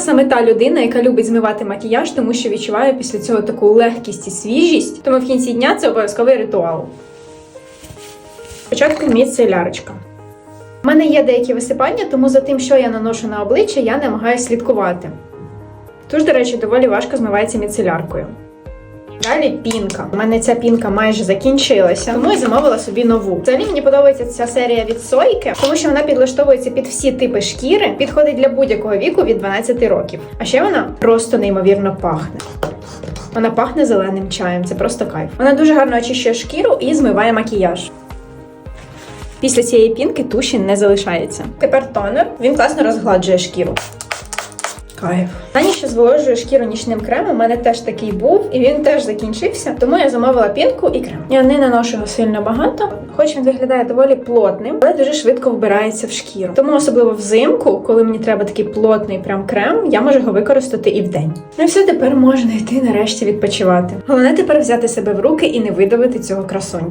Саме та людина, яка любить змивати макіяж, тому що відчуваю після цього таку легкість і свіжість. Тому в кінці дня це обов'язковий ритуал. Спочатку міцелярочка. У мене є деякі висипання, тому за тим, що я наношу на обличчя, я намагаюся слідкувати. Тож, до речі, доволі важко змивається міцеляркою. Далі пінка. У мене ця пінка майже закінчилася, тому я замовила собі нову. Взагалі мені подобається ця серія від Сойки, тому що вона підлаштовується під всі типи шкіри, підходить для будь-якого віку від 12 років. А ще вона просто неймовірно пахне. Вона пахне зеленим чаєм, це просто кайф. Вона дуже гарно очищує шкіру і змиває макіяж. Після цієї пінки туші не залишається. Тепер тонер, він класно розгладжує шкіру. Кайф. Тані ще зволожує шкіру нічним кремом. У мене теж такий був, і він теж закінчився. Тому я замовила пінку і крем. Я не наношу його сильно багато, хоч він виглядає доволі плотним, але дуже швидко вбирається в шкіру. Тому особливо взимку, коли мені треба такий плотний прям крем, я можу його використати і вдень. Ну і все, тепер можна йти нарешті відпочивати. Головне тепер взяти себе в руки і не видавити цього красончика.